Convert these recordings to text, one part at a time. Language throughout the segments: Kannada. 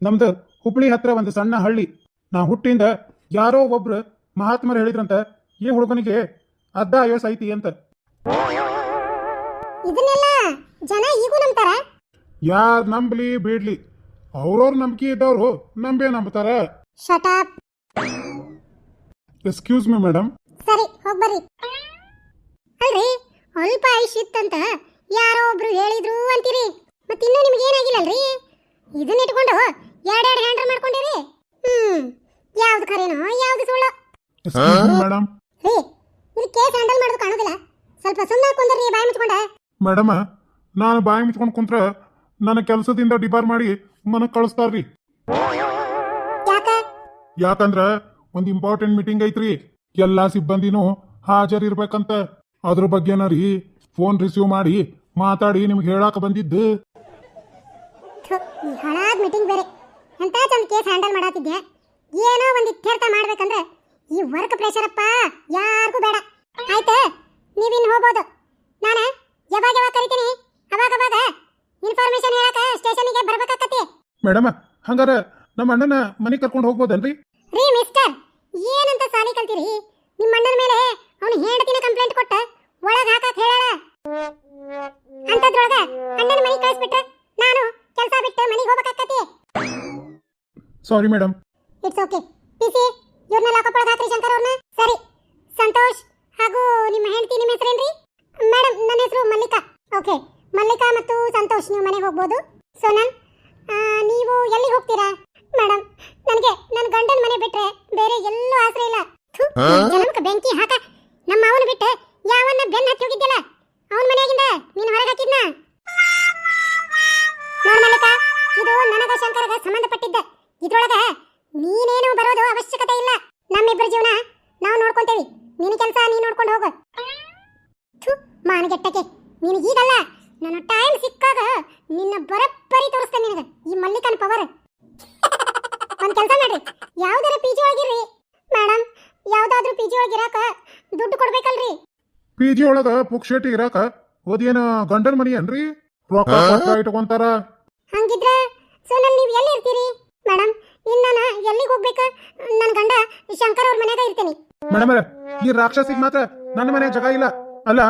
ನಮ್ದು ಹುಬ್ಳಿ ಹತ್ರ ಒಂದು ಸಣ್ಣ ಹಳ್ಳಿ. ನಾ ಹುಟ್ಟಿಂದ ಯಾರೋ ಒಬ್ರು ಮಹಾತ್ಮರು ಹೇಳಿದ್ರಂತ ಈ ಹುಡುಗನಿಗೆ ಅರ್ಧ ಆಯೋಸ್ ಐತಿ ಅಂತ. ಇದನ್ನೆಲ್ಲ ಜನ ಈಗೂ ನಂಬ್ತಾರ? ಯಾರು ನಂಬಲಿ ಬಿಡ್ಲಿ. ಅವ್ರವ್ರ ನಂಬಿಕೆ ಇದ್ದವ್ರು ನಂಬೇ ನಂಬ್ತಾರ. Shut up excuse me madam ಸರಿ ಹೋಗ್ಬರ್ರಿ. ಅಲ್ರಿ ಅಲ್ಪ ಆಯುಷ್ ಇತ್ತಂತ ಯಾರೋ ಒಬ್ರು ಹೇಳಿದ್ರು ಅಂತೀರಿ. ಮತ್ತಿನ್ನೂ ನಿಮ್ಗೆ ಏನಾಗಿಲ್ಲಲ್ರಿ ಎರಡೆರಡು ಹ್ಯಾಂಡಲ್ ಮಾಡ್ಕೊಂಡಿರಿ? ಹ್ಮ್. ಯಾವ್ದು ಖರೇನೋ ಯಾವ್ದು ಸುಳ್ಳು? ಮೇಡಮ್. ರೀ ಇದು ಕೇಸ್ ಹ್ಯಾಂಡಲ್ ಮಾಡೋದು ಕಾಣೋದಿಲ್ಲ. ಸ್ವಲ್ಪ ಸುಮ್ಮನೆ ಕುಂದ್ರಿ ಬಾಯಿ ಮುಚ್ಕೊಂಡ. ಮೇಡಮ್ ನಾನು ಬಾಯಿ ಮುಚ್ಕೊಂಡು ಕುಂತ್ರ ನನ್ನ ಕೆಲಸದಿಂದ ಡಿಬಾರ್ ಮಾಡಿ ಮನ ಕಳಿಸ್ತಾರ್ರಿ. ಯಾಕ? ಯಾಕಂದ್ರ ಒಂದು ಇಂಪಾರ್ಟೆಂಟ್ ಮೀಟಿಂಗ್ ಐತ್ರಿ. ಎಲ್ಲಾ ಸಿಬ್ಬಂದಿನೂ ಹಾಜರಿರ್ಬೇಕಂತ. ಅದ್ರ ಬಗ್ಗೆನ ರೀ ಫೋನ್ ರಿಸೀವ್ ಮಾಡಿ ಮಾತಾಡಿ ನಿಮ್ಗೆ ಹೇಳಾಕ ಬಂದಿದ್ದು. ಥು, ಈ ಹಳಾದ ಮೀಟಿಂಗ್ ಬೇರೆ. ಎಂತ ಚಂದ ಕೇಸ್ ಹ್ಯಾಂಡಲ್ ಮಾಡಾತಿದ್ದೆ ಏನೋ ಒಂದು ಇತ್ಯರ್ಥ ಮಾಡ್ಬೇಕಂದ್ರೆ ಈ ವರ್ಕ್ ಪ್ರೆಷರ್ ಅಪ್ಪ ಯಾರಿಗೂ ಬೇಡ. ಆಯ್ತು ನೀವಿನ್ ಹೋಗ್ಬೋದು. ನಾನು ಯಾವಾಗ ಯಾವಾಗ ಕರಿತೀನಿ? ಅವಾಗ ಅವಾಗ ಇನ್ಫಾರ್ಮೇಶನ್ ಹೇಳಕ ಸ್ಟೇಷನ್ಗೆ ಬರ್ಬೇಕಾಕತಿ ಮೇಡಮ್ ಹಂಗಾರ ನಮ್ಮ ಅಣ್ಣನ ಮನೆ ಕರ್ಕೊಂಡು ಹೋಗ್ಬೋದನ್ರಿ? ರೀ ಮಿಸ್ಟರ್ ಏನಂತ ಸಾಲಿ ಕಲ್ತೀರಿ? Sorry madam it's okay PC ಇವ್ರನ್ನ ಲಾಕಪ್ ಒಳಗೆ ಹಾಕ್ರಿ ಶಂಕರ್ ಅವ್ರನ್ನ ಸರಿ. ಸಂತೋಷ್ ಹಾಗೂ ನಿಮ್ಮ ಹೆಂಡತಿ ನಿಮ್ಮ ಹೆಸರೇನ್ರಿ ಮೇಡಮ್ ನನ್ನ ಹೆಸರು ಮಲ್ಲಿಕಾ. ಓಕೆ ಮಲ್ಲಿಕಾ ಮತ್ತು ಸಂತೋಷ್ ನೀವು ಮನೆಗೆ ಹೋಗ್ಬೋದು. ಸೋನಲ್ ಆ, ನೀವು ಎಲ್ಲಿಗೆ ಹೋಗ್ತೀರಾ? ಮೇಡಮ್ ನನಗೆ ನನ್ನ ಗಂಡನ ಮನೆ ಬಿಟ್ರೆ ಬೇರೆ ಎಲ್ಲೂ ಆಸರೆ ಇಲ್ಲ. ಥು, ಬೆಂಕಿ ಹಾಕ. ನಮ್ಮ ಅವನು ಬಿಟ್ಟೆ ಯಾವನ್ನ ಬೆನ್ನ ಹತ್ತಿ ನೀನು ಈಗಲ್ಲ ನನ್ನ ಟೈಮ್ ಸಿಕ್ಕಾಗ ನಿನ್ನ ಬರಬ್ಬರಿ ತೋರಿಸ್ತೇನೆ ನಿನಗೆ ಈ ಮಲ್ಲಿಕನ ಪವರ್ ಒಂದು ಕೆಲಸ ಮಾಡ್ರಿ ಯಾವ್ದಾರ ಪಿ ಜಿ ಒಳಗಿರ್ರಿ. ಮೇಡಮ್ ಯಾವ್ದಾದ್ರೂ ಪಿ ಜಿ ಒಳಗಿರಾಕ ದುಡ್ಡು ಕೊಡ್ಬೇಕಲ್ರಿ. ಪಿ ಜಿ ಒಳಗ ಪುಕ್ಷೇಟಿ ಇರಾಕ ಓದೇನ ಗಂಡನ ಮನಿ ಏನ್ರಿ? ರೊಕ್ಕ ಕೊಟ್ಟ ಇಟ್ಕೊಂತಾರ. ಹಂಗಿದ್ರೆ ಸೋನಲ್ ನೀವು ಎಲ್ಲಿ ಇರ್ತೀರಿ? ಮೇಡಮ್ ಇನ್ನು ನಾನು ಎಲ್ಲಿಗೆ ಹೋಗ್ಬೇಕು? ನನ್ನ ಗಂಡ ಶಂಕರ್ ಅವ್ರ ಮನ್ಯಾಗ ಇರ್ತೀನಿ. ಮೇಡಮ್ ಈ ರಾಕ್ಷಸಿಗೆ ಮಾತ್ರ ನನ್ನ ಮನೆ ಜಾಗ ಇಲ್ಲ. ಅಲ್ಲ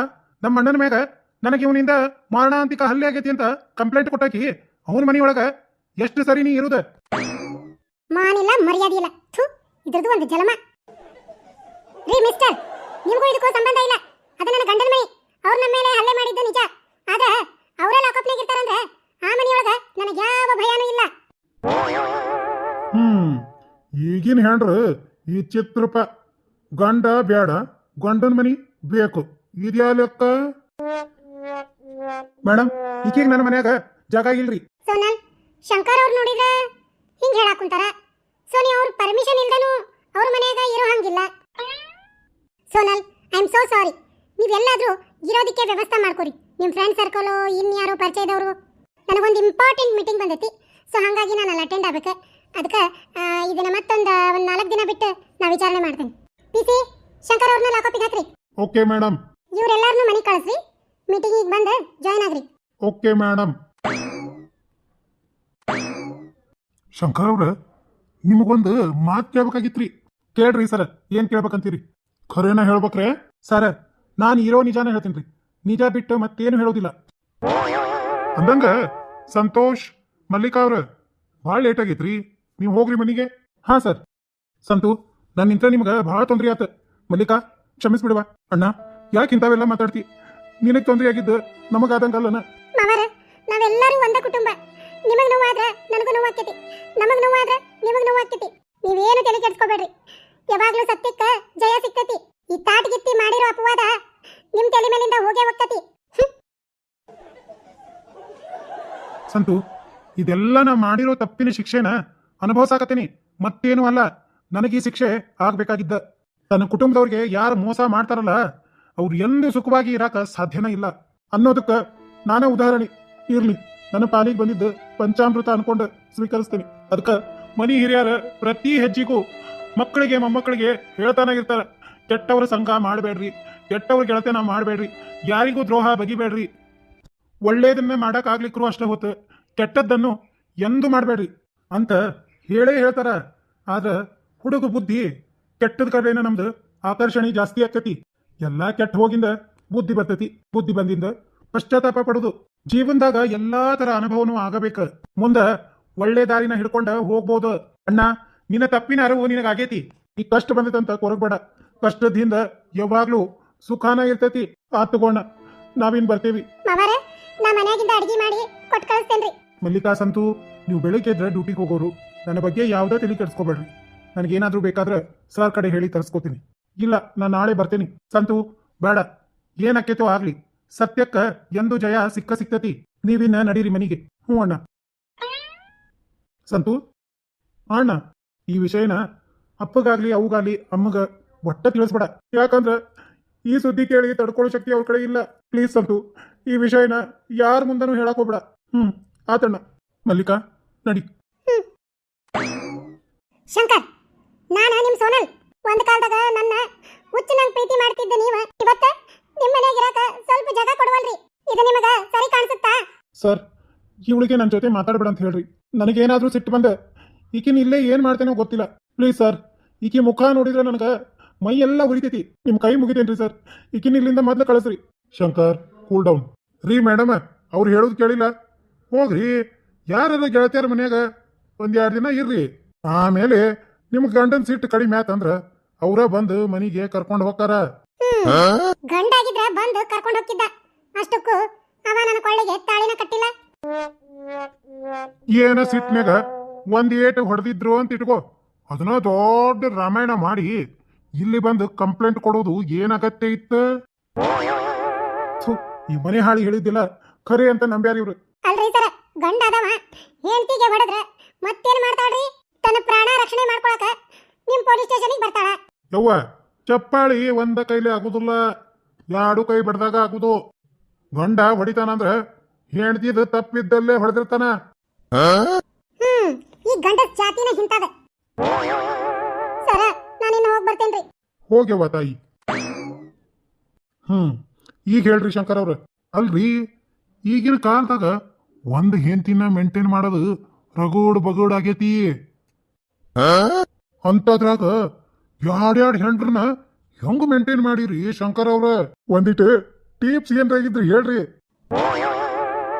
ನಮ್ಮ ಅಣ್ಣನ ಮ್ಯಾಗ ನನಗೆ ಇವನಿಂದ ಮಾರಣಾಂತಿಕ ಹಲ್ಲೆ ಆಗೈತಿ ಅಂತ ಕಂಪ್ಲೇಂಟ್ ಕೊಟ್ಟಾಕಿ ಅವನ ಮನೆಯೊಳಗ ಎಷ್ಟು ಸರಿ ನೀ ಇರುದ? ಮಾನಿಲ್ಲ ಮರ್ಯಾದೆ ಇಲ್ಲ. ಥು ಇದ್ರದ್ದು ಒಂದು ಜಲಮ. ರೀ ಮಿಸ್ಟರ್ ನಿಮಗೂ ಇದಕ್ಕೂ ಸಂಬಂಧ ಇಲ್ಲ. ಅದು ನನ್ನ ಗಂಡನ ಮನೆ. ಅವ್ರು ನಮ್ಮ ಮೇಲೆ ಹಲ್ಲೆ ಮಾಡಿದ್ದು ನಿಜ. ಆದ ಅವರೇ ಲಾಕಪ್ನಾಗ ಇರ್ತಾರಂದ್ರೆ ಆ ಮನೆಯೊಳಗ ನನಗೆ ಯಾವ ಭಯನೂ ಇಲ್ಲ. ಹ್ಮ್ ಈಗಿನ ಹೆಣ್ರು ಈ ಚಿತ್ರಪ ಗಂಡ ಬೇಡ ಗಂಡನ ಮನಿ ಬೇಕು. ಇದ್ಯಾ ಲೆಕ್ಕ? ಮೇಡಮ್ ಈಗೀಗ ನನ್ನ ಮನ್ಯಾಗ ಜಾಗ ಇಲ್ರಿ. ಸೋನಲ್ ಶಂಕರ್ ಅವ್ರು ನೋಡಿದ್ರೆ? ಹಿಂಗ್ ಹೇಳಾಕುಂತಾರ ಸೋನಿ ಅವ್ರ ಪರ್ಮಿಷನ್ ಇಲ್ದನು ಅವ್ರ ಮನ್ಯಾಗ ಇರೋ ಹಂಗಿಲ್ಲ. Sonal I am so sorry ನೀವೆಲ್ಲಾದ್ರೂ ಇರೋದಕ್ಕೆ ವ್ಯವಸ್ಥೆ ಮಾಡ್ಕೊರಿ. ನಿಮ್ಮ ಫ್ರೆಂಡ್ ಸರ್ಕಲು ಇನ್ಯಾರು ಪರಿಚಯದವರು. ನನಗೊಂದು ಇಂಪಾರ್ಟೆಂಟ್ ಮೀಟಿಂಗ್ ಬಂದೈತಿ. ಸೊ ಹಾಗಾಗಿ ನಾನು ಅಲ್ಲಿ ಅಟೆಂಡ್ ಆಗ್ಬೇಕು. ಅದಕ್ಕೆ ಇದನ್ನ ಮತ್ತೊಂದು ಒಂದು ನಾಲ್ಕು ದಿನ ಬಿಟ್ಟು ನಾ ವಿಚಾರಣೆ ಮಾಡ್ತೇನೆ. ಪಿ ಸಿ ಶಂಕರ್ ಅವ್ರನ್ನ ಲಾಕಪ್ಪಿಗೆ ಹಾಕ್ರಿ. ಓಕೆ ಮೇಡಮ್ ಇವರೆಲ್ಲರನ್ನೂ ಮನೆ ಕಳಿಸ್ರಿ. ಮೀಟಿಂಗಿಗೆ ಬಂದು ಜಾಯ್ನ್ ಆಗ್ರಿ. ಓಕೆ ಮೇಡಮ್ ಶಂಕರ್ ಅವ್ರ, ನಿಮಗೊಂದು ಮಾತು ಕೇಳ್ಬೇಕಾಗಿತ್ರಿ. ಕೇಳ್ರಿ ಸರ್, ಏನ್ ಕೇಳ್ಬೇಕಂತೀರಿ? ಖರೇನ ಹೇಳ್ಬೇಕ್ರೆ? ಸರ್, ನಾನು ಇರೋ ನಿಜಾನ ಹೇಳ್ತೀನಿ ನಿಜ ಬಿಟ್ಟು ಮತ್ತೇನು ಹೇಳೋದಿಲ್ಲ. ಅಂದಂಗ, ಸಂತೋಷ್, ಮಲ್ಲಿಕಾ ಅವ್ರ, ಭಾಳ ಲೇಟ್ ಆಗೈತ್ರಿ. ನೀವು ಹೋಗ್ರಿ ಮನೆಗೆ. ಹಾ, ಸರ್. ಸಂತು ನನ್ನಿಂತ ನಿಮ್ಗೆ ಭಾಳ ತೊಂದರೆ ಆತ. ಮಲ್ಲಿಕಾ, ಕ್ಷಮಿಸ್ಬಿಡುವ. ಅಣ್ಣ, ಯಾಕೆ ಇಂಥವೆಲ್ಲ ಮಾತಾಡ್ತಿ? ನಿನಗೆ ತೊಂದರೆ ಆಗಿದ್ದು ನಮಗಾದಂಗಲ್ಲನ ಮಾವರ ನಾವೆಲ್ಲರೂ ಒಂದೇ ಕುಟುಂಬ. ನಿಮಗ್ ನೋವಾದ್ರೆ ನನಗೂ ನೋವಾಕೈತಿ ನಮಗ್ ನೋವಾದ್ರೆ ನಿಮಗ್ ನೋವಾಕೈತಿ ನೀವೇನು ತಲೆ ಕೆಡ್ಸ್ಕೋಬೇಡ್ರಿ. ಯಾವಾಗ್ಲೂ ಸತ್ಯಕ್ಕ ಜಯ ಸಿಗ್ತೈತಿ. ಈ ತಾಟ್ಗಿತ್ತಿ ಮಾಡಿರೋ ಅಪವಾದ ನಿಮ್ ತಲೆ ಮೇಲಿಂದ ಹೋಗೇ ಹೋಗ್ತತಿ. ಸಂತು ಇದೆಲ್ಲ ನಾ ಮಾಡಿರೋ ತಪ್ಪಿನ ಶಿಕ್ಷೆನ ಅನುಭವಿಸಾಕತ್ತೀನಿ ಮತ್ತೇನು ಅಲ್ಲ. ನನಗೆ ಈ ಶಿಕ್ಷೆ ಆಗ್ಬೇಕಾಗಿದ್ದ. ತನ್ನ ಕುಟುಂಬದವ್ರಿಗೆ ಯಾರು ಮೋಸ ಮಾಡ್ತಾರಲ್ಲ ಅವ್ರು ಎಂದು ಸುಖವಾಗಿ ಇರಾಕ ಸಾಧ್ಯನೇ ಇಲ್ಲ. ಅನ್ನೋದಕ್ಕೆ ನಾನೇ ಉದಾಹರಣೆ. ಇರ್ಲಿ, ನನ್ನ ಪಾಲಿಗೆ ಬಂದಿದ್ದು ಪಂಚಾಮೃತ ಅನ್ಕೊಂಡು ಸ್ವೀಕರಿಸ್ತೀನಿ. ಅದಕ್ಕೆ ಮನಿ ಹಿರಿಯರ ಪ್ರತಿ ಹೆಜ್ಜೆಗೂ ಮಕ್ಕಳಿಗೆ, ಮೊಮ್ಮಕ್ಕಳಿಗೆ ಹೇಳ್ತಾನಾಗಿರ್ತಾರ ಕೆಟ್ಟವ್ರ ಸಂಘ ಮಾಡಬೇಡ್ರಿ, ಕೆಟ್ಟವ್ರ ಗೆಳತನ ಮಾಡಬೇಡ್ರಿ, ಯಾರಿಗೂ ದ್ರೋಹ ಬಗಿಬೇಡ್ರಿ. ಒಳ್ಳೇದನ್ನೇ ಮಾಡಕ್ ಆಗ್ಲಿಕ್ರು ಅಷ್ಟೇ ಹೊತ್ತು ಕೆಟ್ಟದ್ದನ್ನು ಎಂದು ಮಾಡಬೇಡ್ರಿ ಅಂತ ಹೇಳೇ ಹೇಳ್ತಾರ. ಆದ್ರ ಹುಡುಗ ಬುದ್ಧಿ ಕೆಟ್ಟದ ಕಡೆನ ನಮ್ದು ಆಕರ್ಷಣೆ ಜಾಸ್ತಿ ಆಕತಿ ಎಲ್ಲಾ ಕೆಟ್ಟ ಹೋಗಿಂದ ಬುದ್ಧಿ ಬರ್ತೈತಿ ಬುದ್ಧಿ ಬಂದಿಂದ ಪಶ್ಚಾತ್ತಾಪ ಪಡುದು. ಜೀವನದಾಗ ಎಲ್ಲಾ ತರ ಅನುಭವನೂ ಆಗಬೇಕ. ಮುಂದ ಒಳ್ಳೆ ದಾರಿನ ಹಿಡ್ಕೊಂಡ ಹೋಗ್ಬೋದು. ಅಣ್ಣ ನಿನ್ನ ತಪ್ಪಿನ ಅರಿವು ನಿನಗಾಗೈತಿ. ಈ ಕಷ್ಟ ಬಂದಿತ್ತಂತ ಕೊರಗಬೇಡ. ಕಷ್ಟದಿಂದ ಯಾವಾಗ್ಲೂ ಸುಖಾನ ಇರ್ತೈತಿ. ಆತ್ ತಗೋಣ ನಾವಿನ್ ಬರ್ತೇವಿ. ಅಡಿಗೆ ಮಾಡಿ ಕೊಟ್ಟು ಮಲ್ಲಿಕಾ ಸಂತು ನೀವು ಬೆಳಿಗ್ಗೆ ಇದ್ರೆ ಡ್ಯೂಟಿಗೆ ಹೋಗೋರು. ನನ್ನ ಬಗ್ಗೆ ಯಾವುದೇ ತಲೆ ಕೆಡಿಸ್ಕೋಬೇಡ್ರಿ. ನನಗೇನಾದ್ರೂ ಬೇಕಾದ್ರೆ ಸರ್ ಕಡೆ ಹೇಳಿ ತರಿಸ್ಕೋತೀನಿ. ಇಲ್ಲ, ನಾನು ನಾಳೆ ಬರ್ತೇನೆ. ಸಂತು, ಬೇಡ. ಏನಕ್ಕೇತೋ ಆಗ್ಲಿ. ಸತ್ಯಕ್ಕ ಎಂದು ಜಯ ಸಿಕ್ಕ ಸಿಕ್ತತಿ. ನೀವಿನ್ನ ನಡೀರಿ ಮನಿಗೆ. ಹ್ಞೂ ಅಣ್ಣ. ಸಂತು, ಅಣ್ಣ, ಈ ವಿಷಯನ ಅಪ್ಪಗಾಗ್ಲಿ, ಅವುಗಾಗ್ಲಿ, ಅಮ್ಮಗ ಒಟ್ಟ ತಿಳಿಸ್ಬೇಡ. ಯಾಕಂದ್ರ ಈ ಸುದ್ದಿ ಕೇಳಿ ತಡ್ಕೊಳ್ಳೋ ಶಕ್ತಿ ಅವ್ರ ಕಡೆ ಇಲ್ಲ. ಪ್ಲೀಸ್ ಸಂತು, ಈ ವಿಷಯನ ಯಾರ ಮುಂದನೂ ಹೇಳಕ್ ಹೋಗ್ಬೇಡ. ಹ್ಮ್, ಆತಣ್ಣ. ಮಲ್ಲಿಕಾ, ನಡಿ. ಶಂಕರ್, ನಾನು ನಿಮ್ ಸೋನಲ್? ಒಂದ್ ಕಾಲದಾಗ ನನ್ನ ಹುಚ್ಚು ನಂಗ್ ಪ್ರೀತಿ ಮಾಡ್ತಿದ್ದ ನೀವ ಇವತ್ತ ನಿಮ್ ಮನ್ಯಾಗ ಇರಾಕ ಸ್ವಲ್ಪ ಜಾಗ ಕೊಡವಲ್ರಿ ಇದು ನಿಮಗ ಸರಿ ಕಾಣಿಸುತ್ತಾ ಸರ್ ಇವಳಿಗೆ ನನ್ನ ಜೊತೆ ಮಾತಾಡ್ಬೇಡ ಅಂತ ಹೇಳ್ರಿ. ನನಗೇನಾದ್ರೂ ಸಿಟ್ಟು ಬಂದೆ ಈಕಿನ ಇಲ್ಲೇ ಏನು ಮಾಡ್ತೇನೋ ಗೊತ್ತಿಲ್ಲ. ಪ್ಲೀಸ್ ಸರ್ ಈಕಿ ಮುಖ ನೋಡಿದ್ರೆ ನನಗೆ ಮೈ ಎಲ್ಲ ಉರಿತೈತಿ. ನಿಮ್ಮ ಕೈ ಮುಗಿತೇನ್ರಿ ಸರ್ ಈಕಿನ ಇಲ್ಲಿಂದ ಮೊದ್ಲು ಕಳಿಸ್ರಿ. ಶಂಕರ್ ಕೂಲ್ ಡೌನ್ ರೀ ಮೇಡಮ್, ಅವ್ರು ಹೇಳೋದು ಕೇಳಿಲ್ಲ. ಹೋಗ್ರಿ ಯಾರು ಗೆಳತಿಯರ ಮನ್ಯಾಗ ಒಂದ್ ಎರಡು ದಿನ ಇರ್ರಿ. ಆಮೇಲೆ ನಿಮ್ ಗಂಡನ್ ಸಿಟ್ಟು ಕಡಿಮೆ ಆತಂದ್ರ ಅವ್ರ ಬಂದು ಮನಿಗೆ ಕರ್ಕೊಂಡು ಹೋಗ್ತಾರ. ಗಂಡಾಗಿದ್ರ ಬಂದು ಕರ್ಕೊಂಡು ಹೋಗ್ತಿದ್ದ. ಅಷ್ಟಕ್ಕೂ ಅವ ನನ್ನ ಕೊಳ್ಳಿಗೆ ತಾಳಿನ ಕಟ್ಟಿಲ್ಲ. ಏನ ಸಿಟ್ನ್ಯಾಗ ಒಂದ್ ಏಟು ಹೊಡೆದಿದ್ರು ಅಂತ ಇಟ್ಕೋ. ಅದನ್ನ ದೊಡ್ಡ ರಾಮಾಯಣ ಮಾಡಿ ಇಲ್ಲಿ ಬಂದು ಕಂಪ್ಲೇಂಟ್ ಕೊಡೋದು ಏನಾಗತ್ತೆ ಇತ್ತು? ಈ ಮನೆ ಹಾಳಿ ಹೇಳಿದ್ದಿಲ್ಲ. ಖರೆ ಅಂತ ನಂಬ್ಯಾರ ಇವ್ರು. ಅಲ್ರಿ ಸರ ಗಂಡ ಅದಾವ. ಹೆಂಡತಿಗೆ ಹೊಡೆದ್ರ ಮತ್ತೇನ್ ಮಾಡ್ತಾಳ್ರಿ? ತನ್ನ ಪ್ರಾಣ ರಕ್ಷಣೆ ಮಾಡ್ಕೊಳಕ ನಿಮ್ ಪೊಲೀಸ್ ಸ್ಟೇಷನ್ಗೆ ಬರ್ತಾಳ. ಯವ್ವ ಚಪ್ಪಾಳಿ ಒಂದ ಕೈಲಿ ಆಗುದಿಲ್ಲ. ಎರಡು ಕೈ ಬಡ್ದಾಗ ಆಗುದು. ಗಂಡ ಹೊಡಿತಾನಂದ್ರ ಹೆಂಡತಿದ ತಪ್ಪಿದ್ದಲ್ಲೇ ಹೊಡೆದಿರ್ತಾನ. ಹ್ಮ್ ಈ ಗಂಡ ಜಾತಿನ ಹಿಂತದ. ಸರ ನಾನಿನ್ನ ಹೋಗಿ ಬರ್ತೇನ್ರಿ. ತಾಯಿ. ಹ್ಮ್ ಈಗ ಹೇಳ್ರಿ ಶಂಕರ್ ಅವ್ರ. ಅಲ್ರಿ ಈಗಿನ ಕಾಲದಾಗ ಒಂದ್ ಹೆಂತಿನ ಮೇಂಟೈನ್ ಮಾಡೋದು ರಗೋಡ್ ಬಗೋಡ್ ಆಗೈತಿ. ಅಂತದ್ರಾಗ ಯಾಡ್ಯಾಡ್ ಹೆಂಡ್ರನ್ನ ಹೆಂಗ್ ಮೇಂಟೈನ್ ಮಾಡಿರಿ ಶಂಕರ್ ಅವ್ರ? ಒಂದಿಟ್ಟು ಟಿಪ್ಸ್ ಆಗಿದ್ರು ಹೇಳ್ರಿ.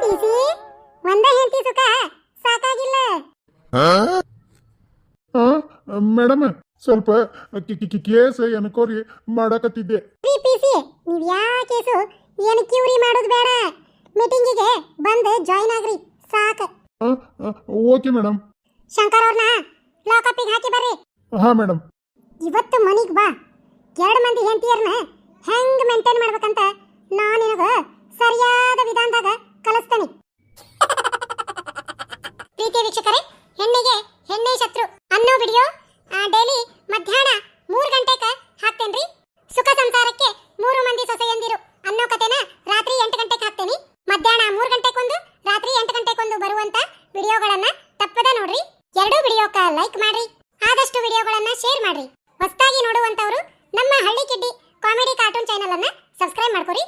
ಟಿಸಿ ಒಂದ ಹೆಂಡತಿ ಸುಖ ಸಾಕಾಗಿಲ್ಲ. ಮೇಡಮ್ ಸ್ವಲ್ಪ ಕೇಸ್ ಎನ್ಕೋರಿ ಮಾಡಕತ್ತಿದ್ದೆ. ರೀ ಪಿಸಿ ನೀವ್ ಯಾ ಕೇಸು ಏನು ಕ್ಯೂರಿ ಮಾಡೋದು ಬೇಡ. ಮೀಟಿಂಗಿಗೆ ಬಂದು ಜಾಯಿನ್ ಆಗ್ರಿ ಸಾಕ. Okay madam. ಶಂಕರ್ ಅವ್ರನ್ನ ಲಾಕಪ್ಪಿಗೆ ಹಾಕಿ ಬರ್ರಿ. ಹಾ ಮೇಡಮ್. ಇವತ್ತು ಮನಿಗೆ ಬಾ. ಎರಡು ಮಂದಿ ಹೆಂಡತಿಯರ್ನ ಹೆಂಗ್ ಮೇಂಟೈನ್ ಮಾಡ್ಬೇಕಂತ ನಾನು ನಿನಗ ಸರಿಯಾದ ವಿಧಾನದಾಗ ಕಲಿಸ್ತೇನೆ. ಪ್ರೀತಿಯ ವೀಕ್ಷಕರೇ ಹೆಣ್ಣಿಗೆ ಹೆಣ್ಣೆ ಶತ್ರು ಅನ್ನೋ ವಿಡಿಯೋ ಡೈಲಿ ಮಧ್ಯಾಹ್ನ ಮೂರು ಗಂಟೆಗೆ ಹಾಕ್ತೇನ್ರಿ? ಸುಖ ಸಂಸಾರಕ್ಕೆ ಮೂರು ಮಂದಿ ಸೊಸೆಯಂದಿರು ಅನ್ನೋ ಕಥೆನ ರಾತ್ರಿ ಎಂಟು ಗಂಟೆಗೆ ಹಾಕ್ತೇನೆ. ಮಧ್ಯಾಹ್ನ ಮೂರು ಗಂಟೆಗೊಂದು ರಾತ್ರಿ ಎಂಟು ಗಂಟೆಗೊಂದು ಬರುವಂತ ವಿಡಿಯೋಗಳನ್ನ ತಪ್ಪದ ನೋಡ್ರಿ. ಎರಡೂ ವಿಡಿಯೋಕ ಲೈಕ್ ಮಾಡ್ರಿ ಆದಷ್ಟು ವಿಡಿಯೋಗಳನ್ನ ಶೇರ್ ಮಾಡ್ರಿ. ಹೊಸದಾಗಿ ನೋಡುವಂತವರು ನಮ್ಮ ಹಳ್ಳಿ ಕಿಡ್ಡಿ ಕಾಮಿಡಿ ಕಾರ್ಟೂನ್ ಚಾನೆಲ್ ಅನ್ನ ಸಬ್ಸ್ಕ್ರೈಬ್ ಮಾಡ್ಕೊರಿ.